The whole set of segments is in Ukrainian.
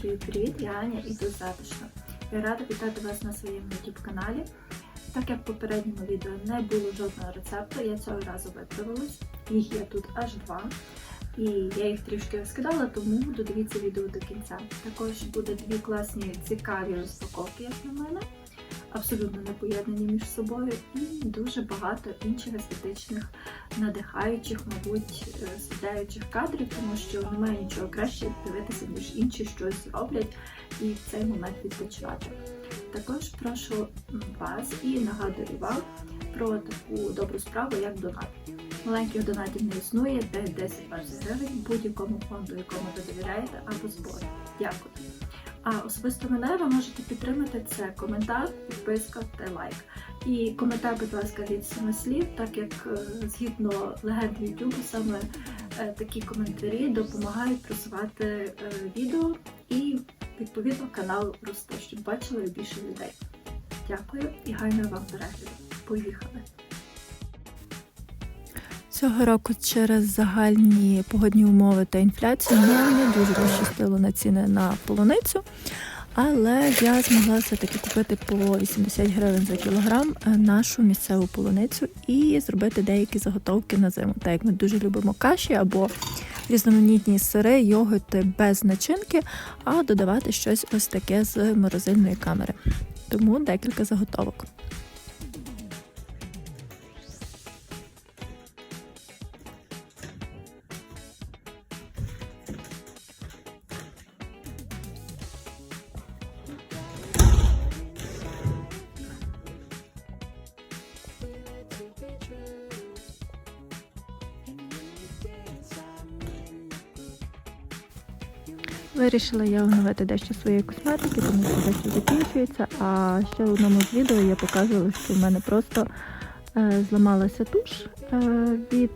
Привіт-привіт, я Аня і тут затишно. Я рада вітати вас на своєму YouTube каналі. Так як в попередньому відео не було жодного рецепту, я цього разу виправилась. Їх є тут аж два. І я їх трішки розкидала, тому додивіться відео до кінця. Також буде дві класні цікаві розпаковки, як на мене, абсолютно не поєднані між собою, і дуже багато інших естетичних, надихаючих, мабуть, е, сідаючих кадрів, тому що немає нічого краще дивитися, ніж інші щось роблять і в цей момент відпочивати. Також прошу вас і нагадую вам про таку добру справу, як донат. Маленьких донатів не існує, 5, 10, 20 гривень будь-якому фонду, якому ви довіряєте, або збору. Дякую. А особисто мене ви можете підтримати це коментар, підписка та лайк. І коментар, будь ласка, від семи слів, так як е, згідно легенд YouTube, саме е, такі коментарі допомагають просувати е, відео і відповідно канал росте, щоб бачили більше людей. Дякую і гайно вам перегляду. Поїхали! Цього року через загальні погодні умови та інфляцію нам не дуже пощастило на ціни на полуницю. Але я змогла все-таки купити по 80 гривень за кілограм е, нашу місцеву полуницю і зробити деякі заготовки на зиму. Так як ми дуже любимо каші або різноманітні сири, йогурти без начинки, а додавати щось ось таке з морозильної камери. Тому декілька заготовок. Вирішила я оновити дещо своєї косметики, тому що дещо закінчується. А ще в одному з відео я показувала, що в мене просто е, зламалася туш е, від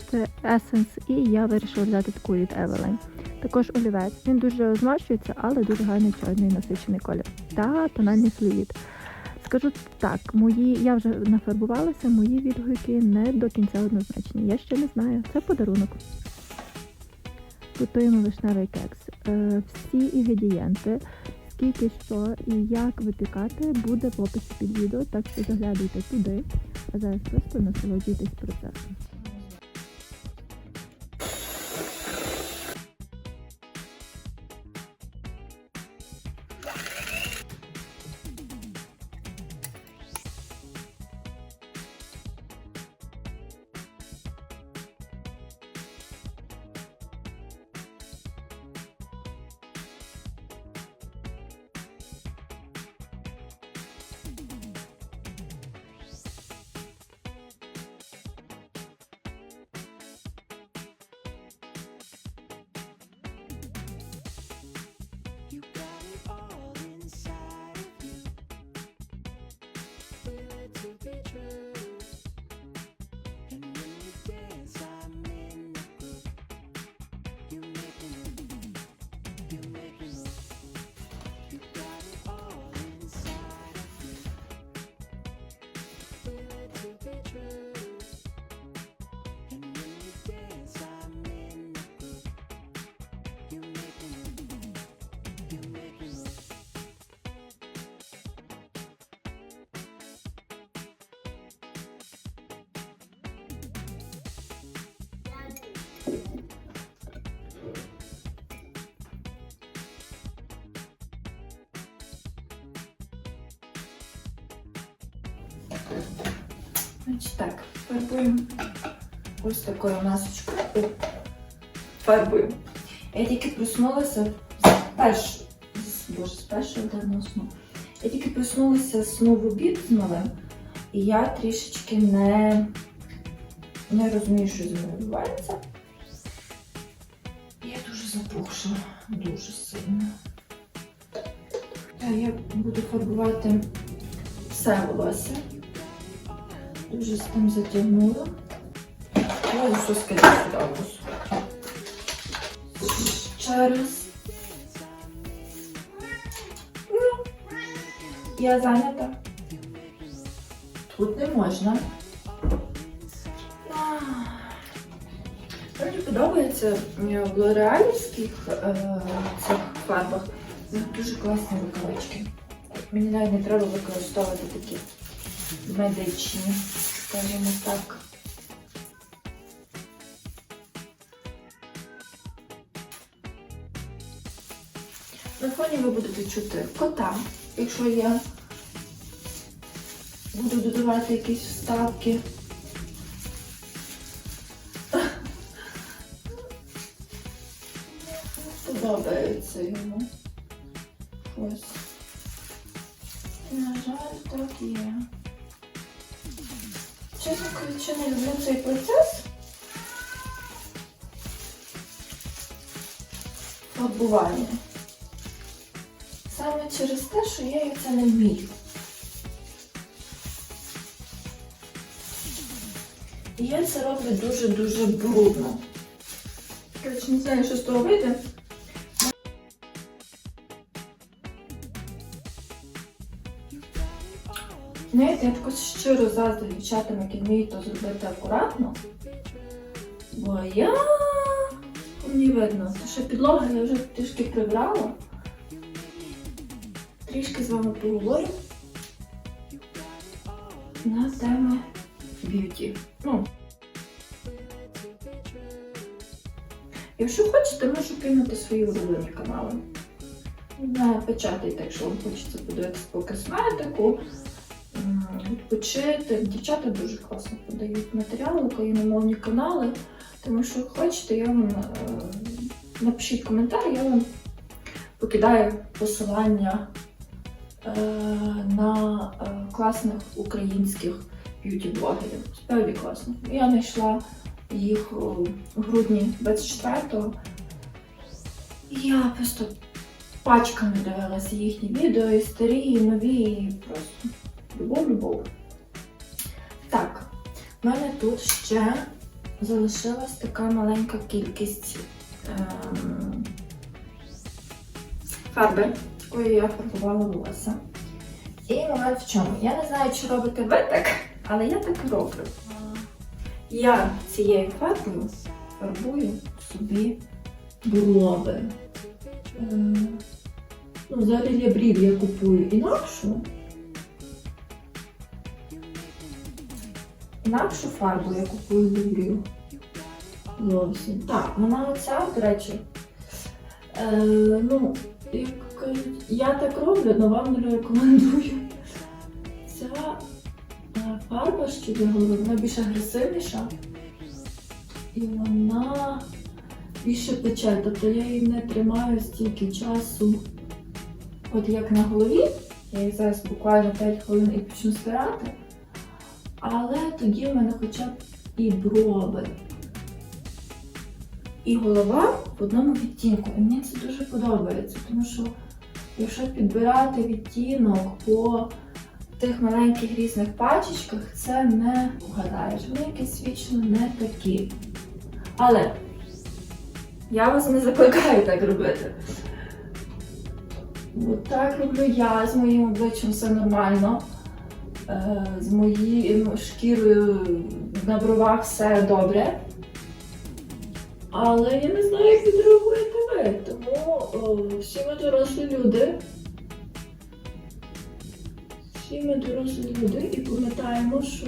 Essence, і я вирішила взяти таку від Evelyn. Також олівець. Він дуже змащується, але дуже гарний чорний насичений колір. Та тональний флюїд. Скажу так, мої я вже нафарбувалася, мої відгуки не до кінця однозначні. Я ще не знаю. Це подарунок. Готуємо вишневий кекс. Е, Всі інгредієнти, скільки що і як випікати, буде в описі під відео, так що заглядуйте туди, а зараз просто насолоджуйтесь процесом. Значить так, фарбуємо ось такою масочкою. Фарбуємо. Я тільки проснулася перш... Боже, з першого денного сну. Я тільки проснулася сну в обід з малим, і я трішечки не, не розумію, що зі мною відбувається. Я дуже запухша, дуже сильно. Я буду фарбувати все волосся. Дуже з тим затягнула. Скидаю сюди обрусу. Ще раз. Ну, Я зайнята. Тут не можна. Мені подобається в лореалівських е, цих фарбах. Дуже класні рукавички. Мені навіть не треба використовувати такі медичні, скажімо так. На фоні ви будете чути кота, якщо я буду додавати якісь вставки. Подобається йому. Ось. На жаль, так є. Чесно кажучи, не люблю цей процес. Фарбування. Саме через те, що я це не вмію. І я це роблю дуже-дуже брудно. Коротше, не знаю, що з того вийде. Щиро заздрю дівчатам, які вміють то зробити акуратно. Бо я мені видно, це ще підлога я вже трішки прибрала. Трішки з вами поговорю на тему б'юті. Ну. Якщо хочете, можу кинути свої улюблені канали. Не печатайте, якщо вам хочеться подивитися по косметику, відпочити. Дівчата дуже класно подають матеріали, україномовні канали. Тому що хочете, я вам е, напишіть коментар, я вам покидаю посилання е, на е, класних українських б'юті-блогерів. Справді класно. Я знайшла їх у грудні 24-го. Я просто пачками дивилася їхні відео, і старі, і нові, і просто любов-любов. Так, в мене тут ще залишилась така маленька кількість ем, фарби, якою я фарбувала волосся. І момент в чому? Я не знаю, чи робите ви так, але я так роблю. Я цією фарбою фарбую собі брови. Е, Ну, взагалі для брів я купую інакшу. Інакшу фарбу я купую брів. Зовсім. Так, вона оця, до речі. Е, ну, як кажуть, я так роблю, але вам не рекомендую. Ця е, фарба ще для голови, вона більш агресивніша. І вона більше пече. Тобто я її не тримаю стільки часу. От як на голові, я її зараз буквально 5 хвилин і почну стирати. Але тоді в мене хоча б і брови, і голова в одному відтінку. І мені це дуже подобається, тому що якщо підбирати відтінок по тих маленьких різних пачечках, це не вгадаєш. Вони якісь вічно не такі. Але я вас не закликаю так робити. Бо так роблю я, з моїм обличчям все нормально. Е, З моєю шкірою на бровах все добре. Але я не знаю, як відреагуєте ви. Тому о, всі ми дорослі люди. Всі ми дорослі люди і пам'ятаємо, що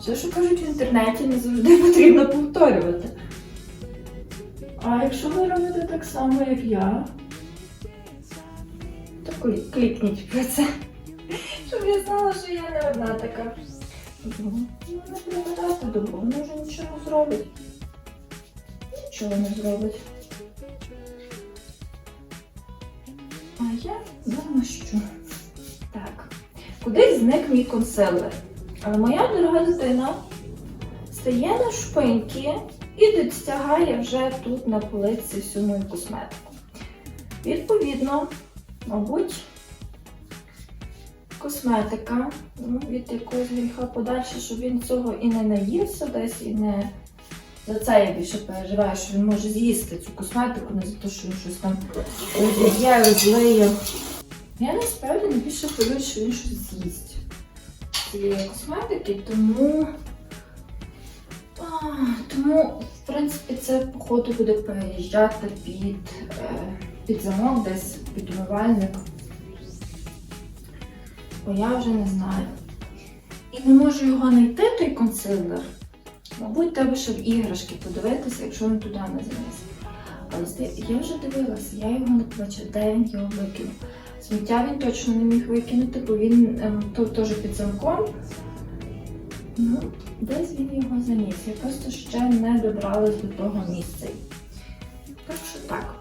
все, що кажуть в інтернеті, не завжди потрібно повторювати. А якщо ви робите так само, як я, то клі- клікніть про це. Я знала, що я не одна така. Ну, не пригадати добро, вона вже нічого не зробить. Нічого не зробить. А я замащу. Так. Кудись зник мій консилер. Але моя дорога дитина стає на шпиньки і достягає вже тут на полиці всю мою косметику. Відповідно, мабуть, косметика ну, від якогось гріха подальше, щоб він цього і не наївся десь, і не за це я більше переживаю, що він може з'їсти цю косметику, не за те, що він щось там розіб'є, розлиє. Я насправді найбільше хвилюю, що він щось з'їсть цієї косметики, тому. Тому, в принципі, це походу буде переїжджати під, е, під замок десь під умивальник. Бо я вже не знаю. І не можу його знайти, той консилер. Мабуть, треба ще в іграшки подивитися, якщо він туди не заніс. Але я вже дивилася, я його не бачила, де він його викинув. Сміття він точно не міг викинути, бо він ем, тут теж під замком. Ну, десь він його заніс. Я просто ще не добралась до того місця. Так що так.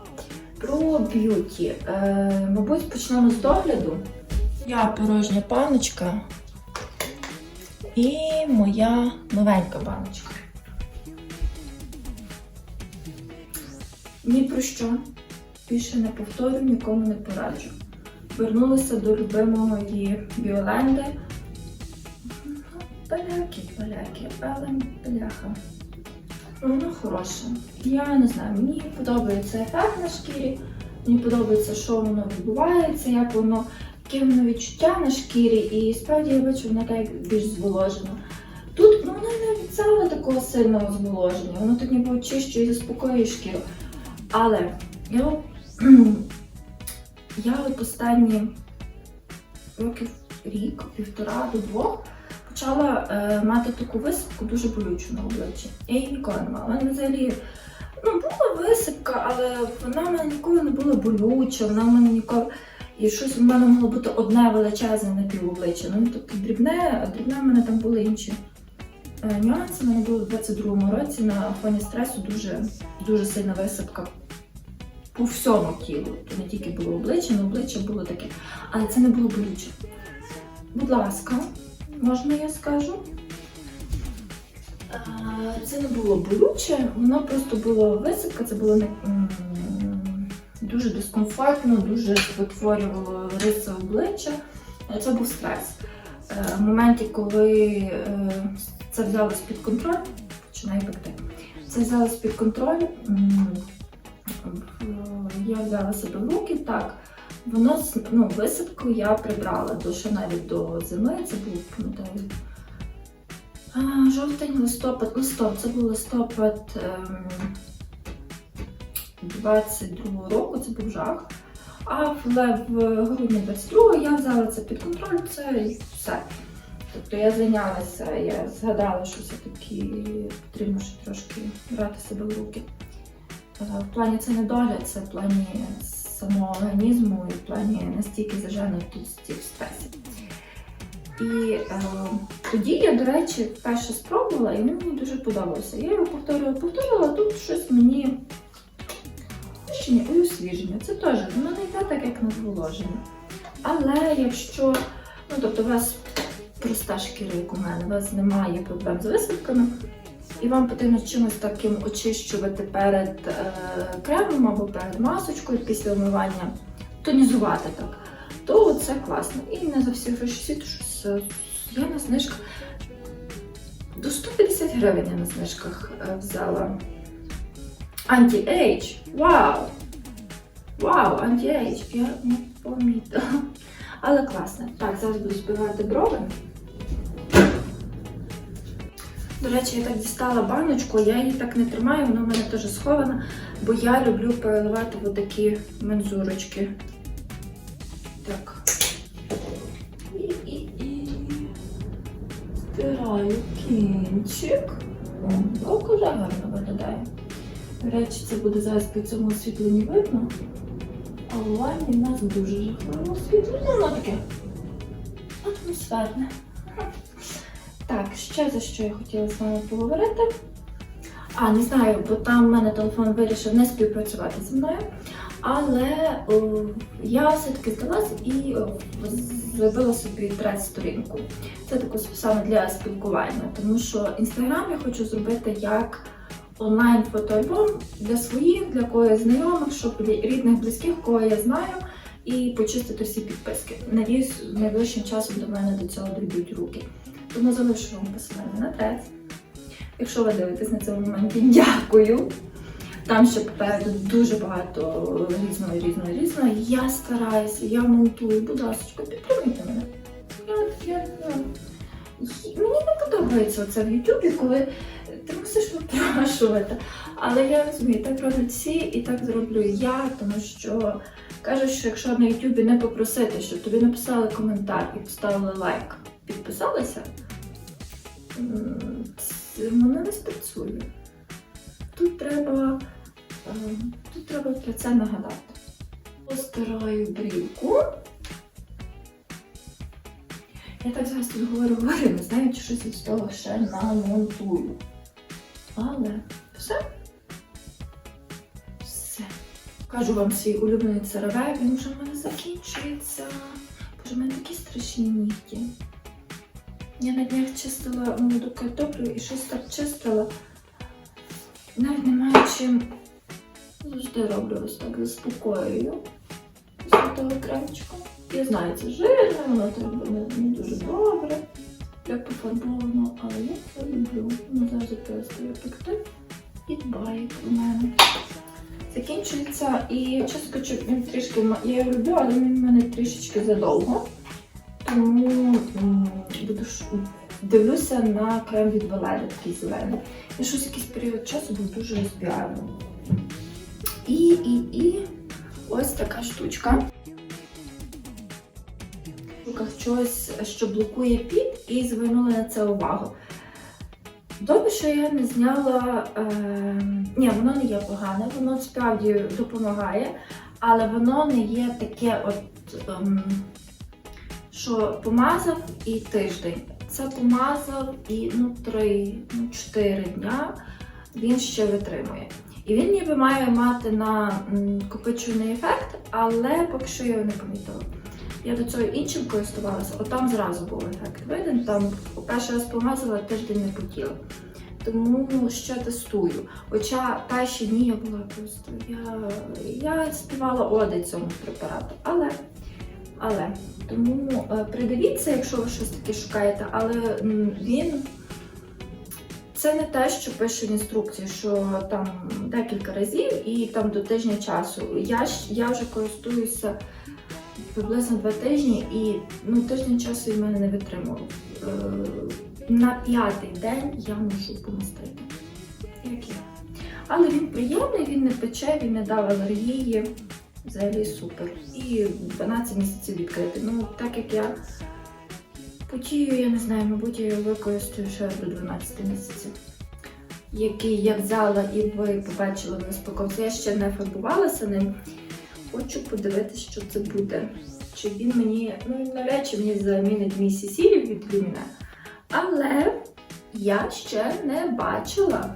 Про б'юті. Е, мабуть, почнемо з догляду. Я порожня паночка і моя новенька баночка. Ні про що. Більше не повторю, нікому не пораджу. Вернулася до любимої Біоленди. Поляки, поляки, але. Ну, Воно хороше. Я не знаю, мені подобається ефект на шкірі, мені подобається, що воно відбувається, як воно, воно відчуття на шкірі, і справді я бачу, воно так більш зволожено. Тут ну, воно не обіцяло такого сильного зволоження, воно так ніби очищує і заспокоює шкіру. Але я, я от останні років рік, півтора до двох почала е, мати таку висипку дуже болючу на обличчі. Я її ніколи не мала. Вона взагалі ну, була висипка, але вона в мене ніколи не була болюча, вона в мене ніколи. І щось в мене могло бути одне величезне на пів обличчя. Ну, тобто дрібне, а дрібне в мене там були інші е, нюанси. У мене було в 22-му році на фоні стресу дуже, дуже сильна висипка по всьому тілу. То не тільки було обличчя, але обличчя було таке. Але це не було болюче. Будь ласка, можна я скажу? Е, Це не було болюче, воно просто було висипка, це було не, дуже дискомфортно, дуже спотворювало риси обличчя. Е, Це був стрес. Е, В моменті, коли е, це взялось під контроль, починає пекти. Це взялось під контроль. Я взяла себе в руки, так. Воно ну, висипку я прибрала до ще навіть до зими. Це був, пам'ятаю, жовтень, листопад, листопад, це був листопад ем, 22 року, це був жах. А в, грудні 22 я взяла це під контроль, це і все. Тобто я зайнялася, я згадала, що все-таки потрібно ще трошки брати себе в руки. Е, В плані це не догляд, це в плані самого організму і в плані настільки заженутості в стресі. І е, тоді я, до речі, перше спробувала, і мені дуже подобалося. Я його повторювала, повторювала, тут щось мені очищення і освіження. Це теж воно не йде так, як на зволоження. Але якщо, ну тобто у вас проста шкіра, як у мене, у вас немає проблем з висипками, і вам потрібно чимось таким очищувати перед е, кремом або перед масочкою після вмивання, тонізувати так, то це класно. І не за всі гроші світу щось я на знижках. До 150 гривень я на знижках е, взяла. Анті-ейдж! Вау! Вау, анті-ейдж! Я не помітила. Але класно. Так, зараз буду збивати брови. До речі, я так дістала баночку, я її так не тримаю, вона в мене теж схована, бо я люблю переливати в такі мензурочки. Так. І, і, і. Стираю кінчик. О, гарно виглядає. Речі, це буде зараз при цьому освітленні видно. А у ванні в нас дуже жахливе освітлення. Ну, воно таке атмосферне. Так, ще за що я хотіла з вами поговорити. А, не знаю, бо там в мене телефон вирішив не співпрацювати зі мною. Але о, я все-таки здалася і о, зробила собі трет-сторінку. Це таку саме для спілкування, тому що інстаграм я хочу зробити як онлайн фотоальбом для своїх, для когось знайомих, щоб рідних, близьких, кого я знаю, і почистити всі підписки. Надіюсь, найближчим часом до мене до цього дійдуть руки. Тому залишу вам посилання на трец. Якщо ви дивитесь на цьому моменті, дякую. Там ще попереду дуже багато різного, різного, різного. Я стараюся, я монтую, будь ласка, підтримуйте мене. Я, я, я. Мені не подобається це в Ютубі, коли ти. Але я розумію, так роблять всі, і так зроблю я, тому що кажуть, що якщо на Ютубі не попросити, щоб тобі написали коментар і поставили лайк, підписалися, воно не спрацює. Тут треба, е, тут треба про це нагадати. Постираю брівку. Я так зараз тут говорю, говорю, не знаю, чи щось із того ще намонтую. Але все. Все. Кажу вам свій улюблений церевей, він вже в мене закінчується. Боже, в мене такі страшні нігті. Я на днях чистила молоду картоплю і щось так чистила. Навіть немає чим. Завжди роблю ось так заспокоюю. Після того кремчика. Я знаю, це жирне, воно не, не дуже добре. Як пофарбовано, але я це люблю. Ну, завжди перестаю пекти і дбає про мене. Закінчується і чесно кажучи, він трішки я його люблю, але він в мене трішечки задовго. Тому буду дивлюся на крем від Веледи, такий зелений. І щось якийсь період часу був дуже розбіганий. І, і, і ось така штучка. В руках щось, що блокує піт, і звернули на це увагу. Добре, що я не зняла. Е... Ні, воно не є погане, воно справді допомагає, але воно не є таке, от, ем, що помазав і тиждень. Це помазав і ну, 3, ну, 4 дня він ще витримує. І він ніби має мати на м, копичувальний ефект, але поки що я його не помітила. Я до цього іншим користувалася, от там зразу був ефект виден. Там перший раз помазала, тиждень не хотіла. Тому ще тестую. Хоча перші дні я була просто. Я, я співала оди цьому препарату. Але, але тому е, придивіться, якщо ви щось таке шукаєте, але він. Це не те, що пише в інструкції, що там декілька разів і там до тижня часу. Я, ж- я вже користуюся приблизно два тижні, і ну, тиждень часу від мене не витримував. Е, на п'ятий день я можу помастити. Як я. Але він приємний, він не пече, він не дав алергії. Взагалі супер. І 12 місяців відкритий. Ну, так як я потію, я не знаю, мабуть, я його використаю ще до 12 місяців. Який я взяла і ви побачили в розпаковці. Я ще не фарбувалася ним. Хочу подивитися, що це буде. Чи він мені, ну навряд чи мені замінить мій сісілів від Люміна. Але я ще не бачила.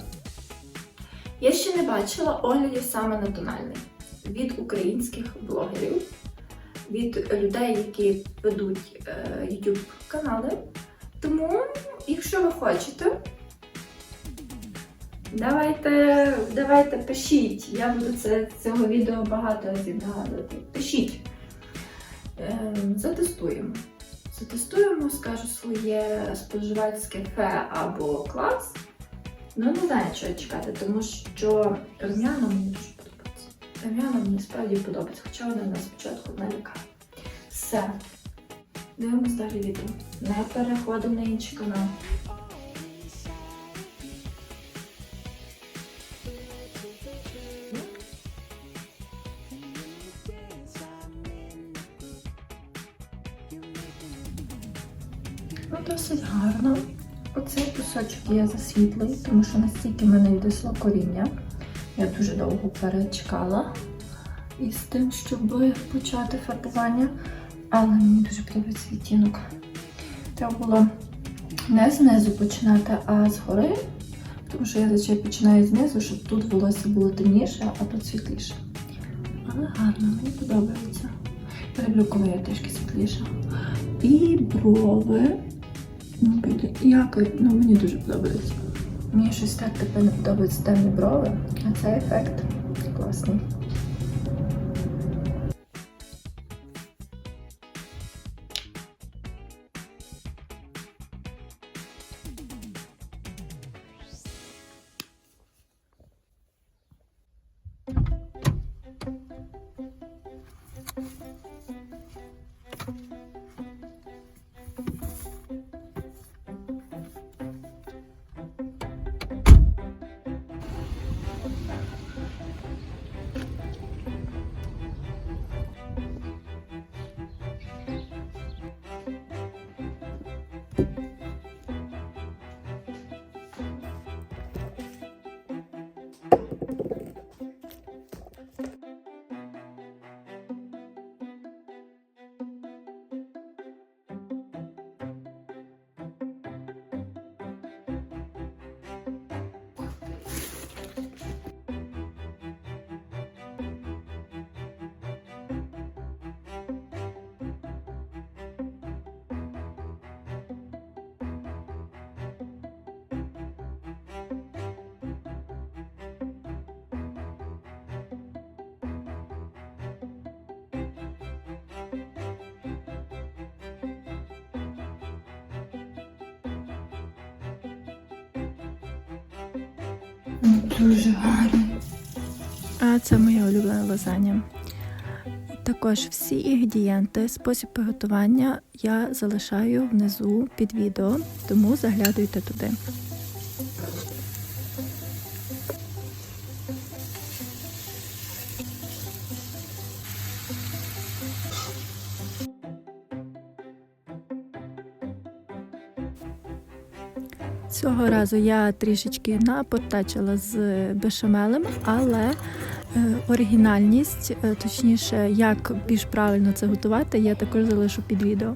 Я ще не бачила оглядів саме на тональний від українських блогерів, від людей, які ведуть е, YouTube канали. Тому, якщо ви хочете, давайте, давайте пишіть. Я буду це цього відео багато разів нагадувати. Пишіть. Ем, затестуємо. Затестуємо, скажу своє споживацьке фе або клас. Ну, не знаю, чого чекати, тому що рум'яна мені дуже подобається. Рум'яна мені справді подобається, хоча вона на спочатку налякає. Все. Дивимось далі відео. Не переходимо на інший канал. Є засвітлий, тому що настільки в мене відросло коріння. Я дуже довго перечекала із тим, щоб почати фарбування. Але мені дуже подобається відтінок. Треба було не знизу починати, а згори. Тому що я зазвичай починаю знизу, щоб тут волосся було темніше, а тут світліше. Але гарно, мені подобається. Я коли я трішки світліша. І брови. Ну, піде. Ну, мені дуже подобається. Мені щось так тепер не подобається темні брови, а цей ефект класний. Дуже гарний. А це моя улюблена лазаня. Також всі інгредієнти, спосіб приготування я залишаю внизу під відео, тому заглядуйте туди. Цього разу я трішечки напортачила з бешамелем, але е, оригінальність, е, точніше, як більш правильно це готувати, я також залишу під відео.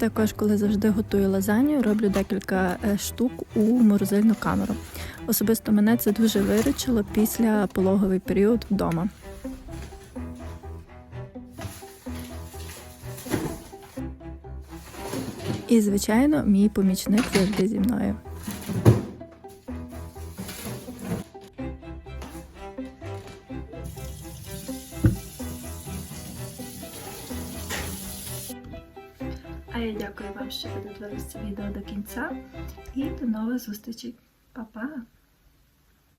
Також, коли завжди готую лазанью, роблю декілька е, штук у морозильну камеру. Особисто мене це дуже виручило після пологовий період вдома. І, звичайно, мій помічник завжди зі мною. Що ви це відео до кінця. І до нових зустрічей. Па-па!